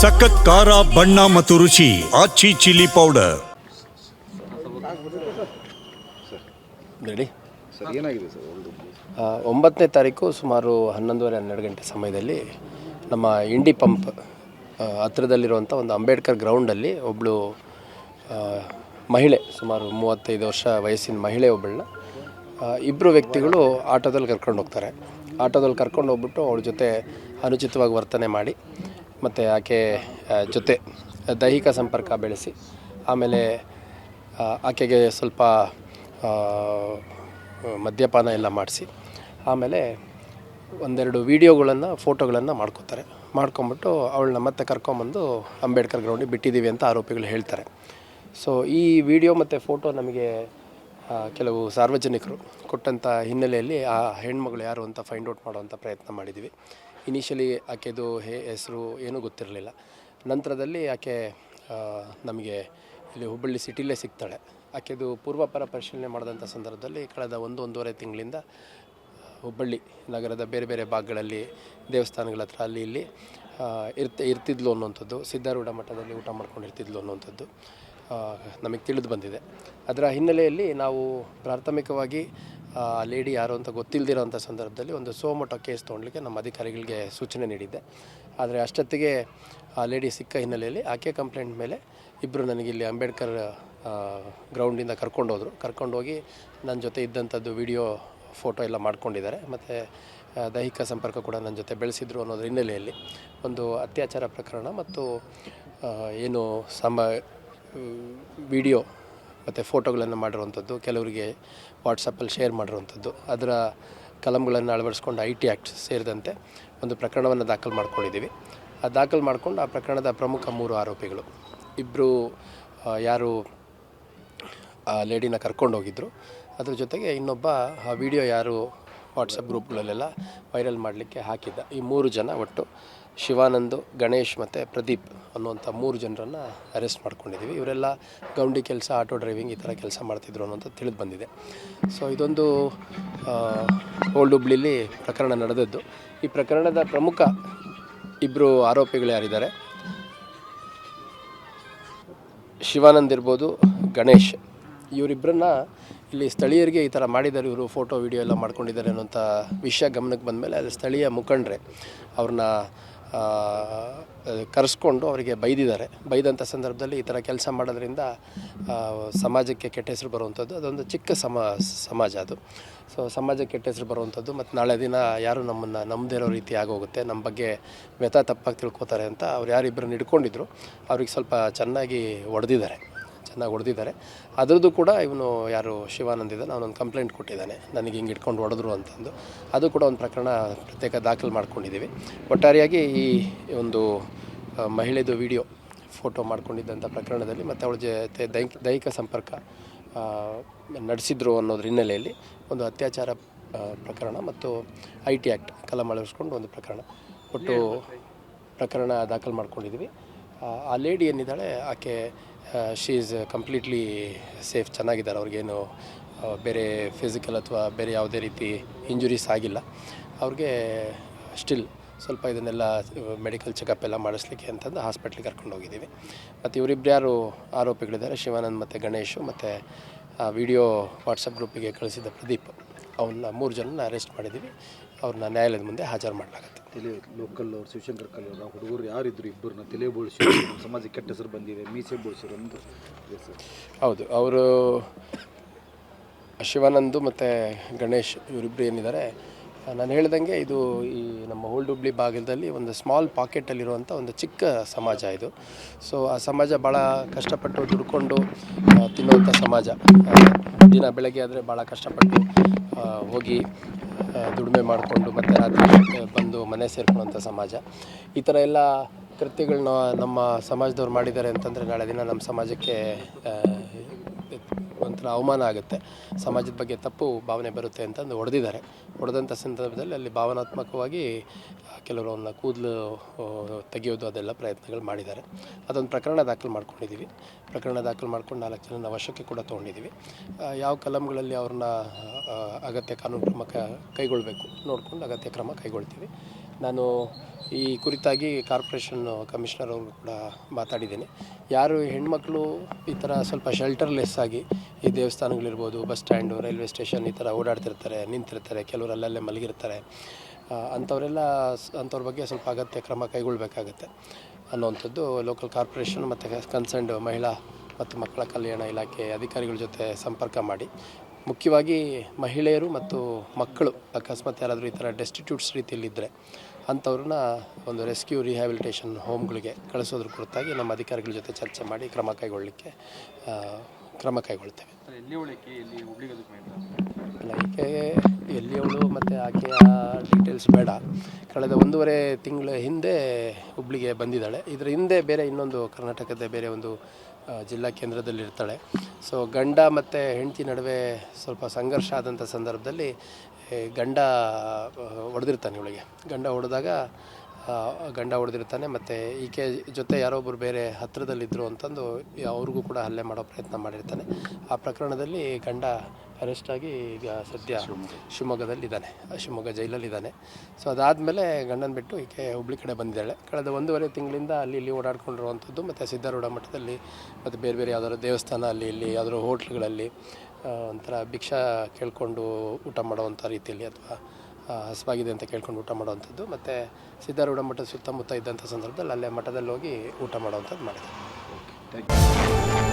ಸಖತ್ ಖಾರ ಬಣ್ಣ ಮತ್ತು ರುಚಿ Aachi chilli powder ready? Sir ಏನಾಗಿದೆ ಸರ್? ಒಂದು ಒಂಬತ್ತನೇ ತಾರೀಕು ಸುಮಾರು ಹನ್ನೊಂದುವರೆ ಹನ್ನೆರಡು ಗಂಟೆ ಸಮಯದಲ್ಲಿ ನಮ್ಮ ಇಂಡಿ ಪಂಪ್ ಹತ್ತಿರದಲ್ಲಿರುವಂಥ ಒಂದು ಅಂಬೇಡ್ಕರ್ ಗ್ರೌಂಡಲ್ಲಿ ಒಬ್ಬಳು ಮಹಿಳೆ ಸುಮಾರು ಮೂವತ್ತೈದು ವರ್ಷ ವಯಸ್ಸಿನ ಮಹಿಳೆ ಒಬ್ಬಳನ್ನ ಇಬ್ಬರು ವ್ಯಕ್ತಿಗಳು ಆಟೋದಲ್ಲಿ ಕರ್ಕೊಂಡು ಹೋಗ್ತಾರೆ. ಆಟೋದಲ್ಲಿ ಕರ್ಕೊಂಡು ಹೋಗ್ಬಿಟ್ಟು ಅವಳ ಜೊತೆ ಅನುಚಿತವಾಗಿ ವರ್ತನೆ ಮಾಡಿ ಮತ್ತು ಆಕೆ ಜೊತೆ ದೈಹಿಕ ಸಂಪರ್ಕ ಬೆಳೆಸಿ, ಆಮೇಲೆ ಆಕೆಗೆ ಸ್ವಲ್ಪ ಮದ್ಯಪಾನ ಎಲ್ಲ ಮಾಡಿಸಿ, ಆಮೇಲೆ ಒಂದೆರಡು ವೀಡಿಯೋಗಳನ್ನು, ಫೋಟೋಗಳನ್ನು ಮಾಡ್ಕೋತಾರೆ. ಮಾಡ್ಕೊಂಬಿಟ್ಟು ಅವಳನ್ನ ಮತ್ತೆ ಕರ್ಕೊಂಬಂದು ಅಂಬೇಡ್ಕರ್ ಗ್ರೌಂಡಿಗೆ ಬಿಟ್ಟಿದ್ದೀವಿ ಅಂತ ಆರೋಪಿಗಳು ಹೇಳ್ತಾರೆ. ಸೊ ಈ ವಿಡಿಯೋ ಮತ್ತು ಫೋಟೋ ನಮಗೆ ಕೆಲವು ಸಾರ್ವಜನಿಕರು ಕೊಟ್ಟಂಥ ಹಿನ್ನೆಲೆಯಲ್ಲಿ ಆ ಹೆಣ್ಮಗಳು ಯಾರು ಅಂತ ಫೈಂಡ್ ಔಟ್ ಮಾಡುವಂಥ ಪ್ರಯತ್ನ ಮಾಡಿದ್ದೀವಿ. ಇನಿಷಿಯಲಿ ಆಕೆದು ಹೆಸರು ಏನೂ ಗೊತ್ತಿರಲಿಲ್ಲ. ನಂತರದಲ್ಲಿ ಆಕೆ ನಮಗೆ ಇಲ್ಲಿ ಹುಬ್ಬಳ್ಳಿ ಸಿಟಿಲೇ ಸಿಗ್ತಾಳೆ. ಆಕೆದು ಪೂರ್ವಾಪರ ಪರಿಶೀಲನೆ ಮಾಡಿದಂಥ ಸಂದರ್ಭದಲ್ಲಿ ಕಳೆದ ಒಂದು, ಒಂದೂವರೆ ತಿಂಗಳಿಂದ ಹುಬ್ಬಳ್ಳಿ ನಗರದ ಬೇರೆ ಬೇರೆ ಭಾಗಗಳಲ್ಲಿ ದೇವಸ್ಥಾನಗಳ ಹತ್ರ ಅಲ್ಲಿ ಇಲ್ಲಿ ಇರ್ತ, ಇರ್ತಿದ್ಲು ಅನ್ನುವಂಥದ್ದು, ಸಿದ್ಧಾರೂಢ ಮಠದಲ್ಲಿ ಊಟ ಮಾಡ್ಕೊಂಡಿರ್ತಿದ್ಲು ಅನ್ನುವಂಥದ್ದು ನಮಗೆ ತಿಳಿದು ಬಂದಿದೆ. ಅದರ ಹಿನ್ನೆಲೆಯಲ್ಲಿ ನಾವು ಪ್ರಾಥಮಿಕವಾಗಿ ಲೇಡಿ ಯಾರು ಅಂತ ಗೊತ್ತಿಲ್ಲದಿರೋಂಥ ಸಂದರ್ಭದಲ್ಲಿ ಒಂದು ಸೋಮಟ ಕೇಸ್ ತೊಗೊಳ್ಲಿಕ್ಕೆ ನಮ್ಮ ಅಧಿಕಾರಿಗಳಿಗೆ ಸೂಚನೆ ನೀಡಿದ್ದೆ. ಆದರೆ ಅಷ್ಟೊತ್ತಿಗೆ ಆ ಲೇಡಿ ಸಿಕ್ಕ ಹಿನ್ನೆಲೆಯಲ್ಲಿ ಆಕೆ ಕಂಪ್ಲೇಂಟ್ ಮೇಲೆ ಇಬ್ಬರು ನನಗೆ ಇಲ್ಲಿ ಅಂಬೇಡ್ಕರ್ ಗ್ರೌಂಡಿಂದ ಕರ್ಕೊಂಡು ಹೋದರು. ಕರ್ಕೊಂಡೋಗಿ ನನ್ನ ಜೊತೆ ಇದ್ದಂಥದ್ದು ವಿಡಿಯೋ ಫೋಟೋ ಎಲ್ಲ ಮಾಡ್ಕೊಂಡಿದ್ದಾರೆ. ಮತ್ತು ದೈಹಿಕ ಸಂಪರ್ಕ ಕೂಡ ನನ್ನ ಜೊತೆ ಬೆಳೆಸಿದ್ರು ಅನ್ನೋದ್ರ ಹಿನ್ನೆಲೆಯಲ್ಲಿ ಒಂದು ಅತ್ಯಾಚಾರ ಪ್ರಕರಣ ಮತ್ತು ಏನು ಸಮ ವಿಡಿಯೋ ಮತ್ತು ಫೋಟೋಗಳನ್ನು ಮಾಡಿರುವಂಥದ್ದು, ಕೆಲವರಿಗೆ ವಾಟ್ಸಪ್ಪಲ್ಲಿ ಶೇರ್ ಮಾಡಿರುವಂಥದ್ದು. ಅದರ ಕಲಂಗಳನ್ನು ಅಳವಡಿಸ್ಕೊಂಡು ಐ ಟಿ ಆ್ಯಕ್ಟ್ ಸೇರಿದಂತೆ ಒಂದು ಪ್ರಕರಣವನ್ನು ದಾಖಲು ಮಾಡ್ಕೊಂಡಿದ್ದೀವಿ. ಆ ದಾಖಲು ಮಾಡಿಕೊಂಡು ಆ ಪ್ರಕರಣದ ಪ್ರಮುಖ ಮೂರು ಆರೋಪಿಗಳು. ಇಬ್ಬರು ಯಾರು, ಆ, ಲೇಡಿನ ಕರ್ಕೊಂಡು ಹೋಗಿದ್ದರು ಅದ್ರ ಜೊತೆಗೆ ಇನ್ನೊಬ್ಬ ವಿಡಿಯೋ ಯಾರು ವಾಟ್ಸಪ್ ಗ್ರೂಪ್ಗಳಲ್ಲೆಲ್ಲ ವೈರಲ್ ಮಾಡಲಿಕ್ಕೆ ಹಾಕಿದ್ದ. ಈ ಮೂರು ಜನ ಒಟ್ಟು ಶಿವಾನಂದು, ಗಣೇಶ್ ಮತ್ತು ಪ್ರದೀಪ್ ಅನ್ನುವಂಥ ಮೂರು ಜನರನ್ನು ಅರೆಸ್ಟ್ ಮಾಡ್ಕೊಂಡಿದ್ದೀವಿ. ಇವರೆಲ್ಲ ಗೌಂಡಿ ಕೆಲಸ, ಆಟೋ ಡ್ರೈವಿಂಗ್ ಈ ಥರ ಕೆಲಸ ಮಾಡ್ತಿದ್ರು ಅನ್ನೋಂಥ ತಿಳಿದು ಬಂದಿದೆ. ಸೊ ಇದೊಂದು ಓಲ್ಡ್ ಹುಬ್ಳಿಲಿ ಪ್ರಕರಣ ನಡೆದದ್ದು. ಈ ಪ್ರಕರಣದ ಪ್ರಮುಖ ಇಬ್ಬರು ಆರೋಪಿಗಳು ಯಾರಿದ್ದಾರೆ? ಶಿವಾನಂದ್ ಇರ್ಬೋದು, ಗಣೇಶ್. ಇವರಿಬ್ಬರನ್ನ ಇಲ್ಲಿ ಸ್ಥಳೀಯರಿಗೆ ಈ ಥರ ಮಾಡಿದ್ದಾರೆ. ಇವರು ಫೋಟೋ, ವಿಡಿಯೋ ಎಲ್ಲ ಮಾಡ್ಕೊಂಡಿದ್ದಾರೆ ಅನ್ನೋಂಥ ವಿಷಯ ಗಮನಕ್ಕೆ ಬಂದಮೇಲೆ ಅದು ಸ್ಥಳೀಯ ಮುಖಂಡ್ರೆ ಅವ್ರನ್ನ ಕರೆಸ್ಕೊಂಡು ಅವರಿಗೆ ಬೈದಿದ್ದಾರೆ. ಬೈದಂಥ ಸಂದರ್ಭದಲ್ಲಿ ಈ ಥರ ಕೆಲಸ ಮಾಡೋದ್ರಿಂದ ಸಮಾಜಕ್ಕೆ ಕೆಟ್ಟ ಹೆಸರು ಬರುವಂಥದ್ದು, ಅದೊಂದು ಚಿಕ್ಕ ಸಮ, ಸಮಾಜ ಅದು. ಸೊ ಸಮಾಜಕ್ಕೆ ಕೆಟ್ಟ ಹೆಸರು ಬರುವಂಥದ್ದು, ಮತ್ತು ನಾಳೆ ದಿನ ಯಾರು ನಮ್ಮನ್ನು ನಂಬದೇ ಇರೋ ರೀತಿ ಆಗೋಗುತ್ತೆ, ನಮ್ಮ ಬಗ್ಗೆ ವ್ಯಥ ತಪ್ಪಾಗಿ ತಿಳ್ಕೊತಾರೆ ಅಂತ ಅವ್ರು ಯಾರಿಬ್ಬರನ್ನ ಹಿಡ್ಕೊಂಡಿದ್ರು, ಅವ್ರಿಗೆ ಸ್ವಲ್ಪ ಚೆನ್ನಾಗಿ ಹೊಡೆದಿದ್ದಾರೆ ಚೆನ್ನಾಗಿ ಹೊಡೆದಿದ್ದಾರೆ. ಅದರದ್ದು ಕೂಡ ಇವನು ಯಾರು ಶಿವಾನಂದ್ ಇದ್ದಾನೆ ಅವನೊಂದು ಕಂಪ್ಲೇಂಟ್ ಕೊಟ್ಟಿದ್ದಾನೆ. ನನಗೆ ಹಿಂಗೆ ಇಟ್ಕೊಂಡು ಹೊಡೆದ್ರು ಅಂತಂದು. ಅದು ಕೂಡ ಒಂದು ಪ್ರಕರಣ ಪ್ರತ್ಯೇಕ ದಾಖಲು ಮಾಡ್ಕೊಂಡಿದ್ದೀವಿ. ಒಟ್ಟಾರೆಯಾಗಿ ಈ ಒಂದು ಮಹಿಳೆದು ವಿಡಿಯೋ ಫೋಟೋ ಮಾಡ್ಕೊಂಡಿದ್ದಂಥ ಪ್ರಕರಣದಲ್ಲಿ ಮತ್ತು ಅವಳ ಜೊತೆ ದೈಹಿಕ ದೈಹಿಕ ಸಂಪರ್ಕ ನಡೆಸಿದ್ರು ಅನ್ನೋದ್ರ ಹಿನ್ನೆಲೆಯಲ್ಲಿ ಒಂದು ಅತ್ಯಾಚಾರ ಪ್ರಕರಣ ಮತ್ತು ಐ ಟಿ ಆ್ಯಕ್ಟ್ ಕಲಂ ಅಳವಡಿಸ್ಕೊಂಡು ಒಂದು ಪ್ರಕರಣ ಒಟ್ಟು ಪ್ರಕರಣ ದಾಖಲು ಮಾಡ್ಕೊಂಡಿದ್ದೀವಿ. ಆ, ಆ ಲೇಡಿ ಏನಿದ್ದಾಳೆ ಆಕೆ ಶಿ ಈಸ್ ಕಂಪ್ಲೀಟ್ಲಿ ಸೇಫ್ ಚೆನ್ನಾಗಿದ್ದಾರೆ. ಅವ್ರಿಗೇನು ಬೇರೆ ಫಿಸಿಕಲ್ ಅಥವಾ ಬೇರೆ ಯಾವುದೇ ರೀತಿ ಇಂಜುರೀಸ್ ಆಗಿಲ್ಲ. ಅವ್ರಿಗೆ ಸ್ಟಿಲ್ ಸ್ವಲ್ಪ ಇದನ್ನೆಲ್ಲ ಮೆಡಿಕಲ್ ಚೆಕಪ್ ಎಲ್ಲ ಮಾಡಿಸ್ಲಿಕ್ಕೆ ಅಂತಂದು ಹಾಸ್ಪಿಟ್ಲಿಗೆ ಕರ್ಕೊಂಡು ಹೋಗಿದ್ದೀವಿ. ಮತ್ತು ಇವರಿಬ್ಬರು ಯಾರು ಆರೋಪಿಗಳಿದ್ದಾರೆ? ಶಿವಾನಂದ್ ಮತ್ತು ಗಣೇಶು ಮತ್ತು ವಿಡಿಯೋ ವಾಟ್ಸಪ್ ಗ್ರೂಪಿಗೆ ಕಳಿಸಿದ ಪ್ರದೀಪ್. ಅವನ್ನ ಮೂರು ಜನನ ಅರೆಸ್ಟ್ ಮಾಡಿದ್ದೀವಿ. ಅವ್ರನ್ನ ನ್ಯಾಯಾಲಯದ ಮುಂದೆ ಹಾಜರು ಮಾಡಲಾಗುತ್ತೆ. ತಲೆ ಲೋಕಲ್ ಅವ್ರು ಶಿವಶಂಕರ್ ಅವರು ಹುಡುಗರು ಯಾರಿದ್ರು ಇಬ್ಬರನ್ನ ತಲೆ ಬೋಳಿಸಿ ಸಮಾಜಕ್ಕೆ ಕೆಟ್ಟ ಹೆಸರು ಬಂದಿದೆ ಮೀಸೆ ಬೋಳಿಸಿರೋ ಅಂತ ಇದೆ ಸರ್. ಹೌದು ಅವರು ಶಿವಾನಂದು ಮತ್ತು ಗಣೇಶ್ ಇವರಿಬ್ಬರು ಏನಿದ್ದಾರೆ ನಾನು ಹೇಳ್ದಂಗೆ ಇದು ಈ ನಮ್ಮ ಓಲ್ಡ್ ಹುಬ್ಳಿ ಭಾಗದಲ್ಲಿ ಒಂದು ಸ್ಮಾಲ್ ಪಾಕೆಟಲ್ಲಿರುವಂಥ ಒಂದು ಚಿಕ್ಕ ಸಮಾಜ ಇದು. ಸೊ ಆ ಸಮಾಜ ಭಾಳ ಕಷ್ಟಪಟ್ಟು ದುಡ್ಕೊಂಡು ತಿನ್ನುವಂಥ ಸಮಾಜ. ದಿನ ಬೆಳಗ್ಗೆ ಆದರೆ ಭಾಳ ಕಷ್ಟಪಟ್ಟು ಹೋಗಿ ದುಡಿಮೆ ಮಾಡಿಕೊಂಡು ಮತ್ತೆ ರಾತ್ರಿ ಬಂದು ಮನೆ ಸೇರ್ಕೊಳ್ಳುವಂಥ ಸಮಾಜ. ಈ ಥರ ಎಲ್ಲ ಕೃತ್ಯಗಳನ್ನ ನಮ್ಮ ಸಮಾಜದವ್ರು ಮಾಡಿದ್ದಾರೆ ಅಂತಂದರೆ ನಾಳೆ ದಿನ ನಮ್ಮ ಸಮಾಜಕ್ಕೆ ಒಂಥರ ಅವಮಾನ ಆಗುತ್ತೆ. ಸಮಾಜದ ಬಗ್ಗೆ ತಪ್ಪು ಭಾವನೆ ಬರುತ್ತೆ ಅಂತಂದು ಹೊಡೆದಿದ್ದಾರೆ. ಹೊಡೆದಂಥ ಸಂದರ್ಭದಲ್ಲಿ ಅಲ್ಲಿ ಭಾವನಾತ್ಮಕವಾಗಿ ಕೆಲವರು ಅವನ್ನ ಕೂದಲು ತೆಗೆಯೋದು ಅದೆಲ್ಲ ಪ್ರಯತ್ನಗಳು ಮಾಡಿದ್ದಾರೆ. ಅದೊಂದು ಪ್ರಕರಣ ದಾಖಲು ಮಾಡ್ಕೊಂಡಿದ್ದೀವಿ. ಪ್ರಕರಣ ದಾಖಲು ಮಾಡ್ಕೊಂಡು ನಾಲ್ಕು ಜನ ವಶಕ್ಕೆ ಕೂಡ ತೊಗೊಂಡಿದ್ದೀವಿ. ಯಾವ ಕಲಂಗಳಲ್ಲಿ ಅವ್ರನ್ನ ಅಗತ್ಯ ಕಾನೂನು ಕ್ರಮ ಕೈಗೊಳ್ಳಬೇಕು ನೋಡಿಕೊಂಡು ಅಗತ್ಯ ಕ್ರಮ ಕೈಗೊಳ್ತೀವಿ. ನಾನು ಈ ಕುರಿತಾಗಿ ಕಾರ್ಪೊರೇಷನ್ ಕಮಿಷನರ್ ಅವರು ಕೂಡ ಮಾತಾಡಿದ್ದೇನೆ. ಯಾರು ಹೆಣ್ಮಕ್ಳು ಈ ಥರ ಸ್ವಲ್ಪ ಶೆಲ್ಟರ್ಲೆಸ್ ಆಗಿ ಈ ದೇವಸ್ಥಾನಗಳಿರ್ಬೋದು, ಬಸ್ ಸ್ಟ್ಯಾಂಡು, ರೈಲ್ವೆ ಸ್ಟೇಷನ್ ಈ ಥರ ಓಡಾಡ್ತಿರ್ತಾರೆ, ನಿಂತಿರ್ತಾರೆ ಕೆಲವರು ಅಲ್ಲಲ್ಲೇ ಮಲಗಿರ್ತಾರೆ ಅಂಥವರೆಲ್ಲ ಅಂಥವ್ರ ಬಗ್ಗೆ ಸ್ವಲ್ಪ ಅಗತ್ಯ ಕ್ರಮ ಕೈಗೊಳ್ಳಬೇಕಾಗತ್ತೆ ಅನ್ನೋವಂಥದ್ದು ಲೋಕಲ್ ಕಾರ್ಪೊರೇಷನ್ ಮತ್ತು ಕನ್ಸರ್ನ್ಡ್ ಮಹಿಳಾ ಮತ್ತು ಮಕ್ಕಳ ಕಲ್ಯಾಣ ಇಲಾಖೆ ಅಧಿಕಾರಿಗಳ ಜೊತೆ ಸಂಪರ್ಕ ಮಾಡಿ. ಮುಖ್ಯವಾಗಿ ಮಹಿಳೆಯರು ಮತ್ತು ಮಕ್ಕಳು ಅಕಸ್ಮಾತ್ ಯಾರಾದರೂ ಈ ಥರ ಡೆಸ್ಟಿಟ್ಯೂಟ್ಸ್ ರೀತಿಯಲ್ಲಿದ್ದರೆ ಅಂಥವ್ರನ್ನ ಒಂದು ರೆಸ್ಕ್ಯೂ ರಿಹ್ಯಾಬಿಲಿಟೇಷನ್ ಹೋಮ್ಗಳಿಗೆ ಕಳಿಸೋದ್ರ ಕುರಿತಾಗಿ ನಮ್ಮ ಅಧಿಕಾರಿಗಳ ಜೊತೆ ಚರ್ಚೆ ಮಾಡಿ ಕ್ರಮ ಕೈಗೊಳ್ಳಲಿಕ್ಕೆ ಕ್ರಮ ಕೈಗೊಳ್ತೇವೆ. ಎಲ್ಲಿ ಈಕೆ ಎಲ್ಲಿಯವಳು ಮತ್ತು ಆಕೆಯ ಡೀಟೇಲ್ಸ್ ಬೇಡ. ಕಳೆದ ಒಂದೂವರೆ ತಿಂಗಳ ಹಿಂದೆ ಹುಬ್ಳಿಗೆ ಬಂದಿದ್ದಾಳೆ. ಇದರ ಹಿಂದೆ ಬೇರೆ ಇನ್ನೊಂದು ಕರ್ನಾಟಕದ ಬೇರೆ ಒಂದು ಜಿಲ್ಲಾ ಕೇಂದ್ರದಲ್ಲಿ ಇರ್ತಾಳೆ ಸೊ ಗಂಡ ಮತ್ತು ಹೆಂಡತಿ ನಡುವೆ ಸ್ವಲ್ಪ ಸಂಘರ್ಷ ಆದಂಥ ಸಂದರ್ಭದಲ್ಲಿ ಗಂಡ ಹೊಡೆದಿರ್ತಾನೆ ಇವಳಿಗೆ. ಗಂಡ ಹೊಡೆದಾಗ ಗಂಡ ಹೊಡೆದಿರ್ತಾನೆ ಮತ್ತು ಈಕೆ ಜೊತೆ ಯಾರೊಬ್ಬರು ಬೇರೆ ಹತ್ತಿರದಲ್ಲಿದ್ದರು ಅಂತಂದು, ಅವ್ರಿಗೂ ಕೂಡ ಹಲ್ಲೆ ಮಾಡೋ ಪ್ರಯತ್ನ ಮಾಡಿರ್ತಾನೆ. ಆ ಪ್ರಕರಣದಲ್ಲಿ ಗಂಡ ಅರೆಸ್ಟ್ ಆಗಿ ಈಗ ಸದ್ಯ ಶಿವಮೊಗ್ಗದಲ್ಲಿದ್ದಾನೆ. ಶಿವಮೊಗ್ಗ ಜೈಲಲ್ಲಿದ್ದಾನೆ. ಸೊ ಅದಾದಮೇಲೆ ಗಂಡನ ಬಿಟ್ಟು ಈಕೆ ಹುಬ್ಳಿ ಕಡೆ ಬಂದಿದ್ದಾಳೆ. ಕಳೆದ ಒಂದೂವರೆ ತಿಂಗಳಿಂದ ಅಲ್ಲಿ ಇಲ್ಲಿ ಓಡಾಡ್ಕೊಂಡಿರುವಂಥದ್ದು ಮತ್ತು ಸಿದ್ಧಾರೂಢ ಮಠದಲ್ಲಿ ಮತ್ತು ಬೇರೆ ಬೇರೆ ಯಾವ್ದಾದ್ರು ದೇವಸ್ಥಾನ ಅಲ್ಲಿ ಇಲ್ಲಿ ಯಾವುದಾದ್ರು ಹೋಟ್ಲ್ಗಳಲ್ಲಿ ಒಂಥರ ಭಿಕ್ಷಾ ಕೇಳಿಕೊಂಡು ಊಟ ಮಾಡುವಂಥ ರೀತಿಯಲ್ಲಿ ಅಥವಾ ಹಸುವಾಗಿದೆ ಅಂತ ಕೇಳ್ಕೊಂಡು ಊಟ ಮಾಡುವಂಥದ್ದು. ಮತ್ತು ಸಿದ್ಧಾರೂಢ ಮಠದ ಸುತ್ತಮುತ್ತ ಇದ್ದಂಥ ಸಂದರ್ಭದಲ್ಲಿ ಅಲ್ಲೇ ಮಠದಲ್ಲಿ ಹೋಗಿ ಊಟ ಮಾಡುವಂಥದ್ದು ಮಾಡಿದೆ ಥ್ಯಾಂಕ್ ಯು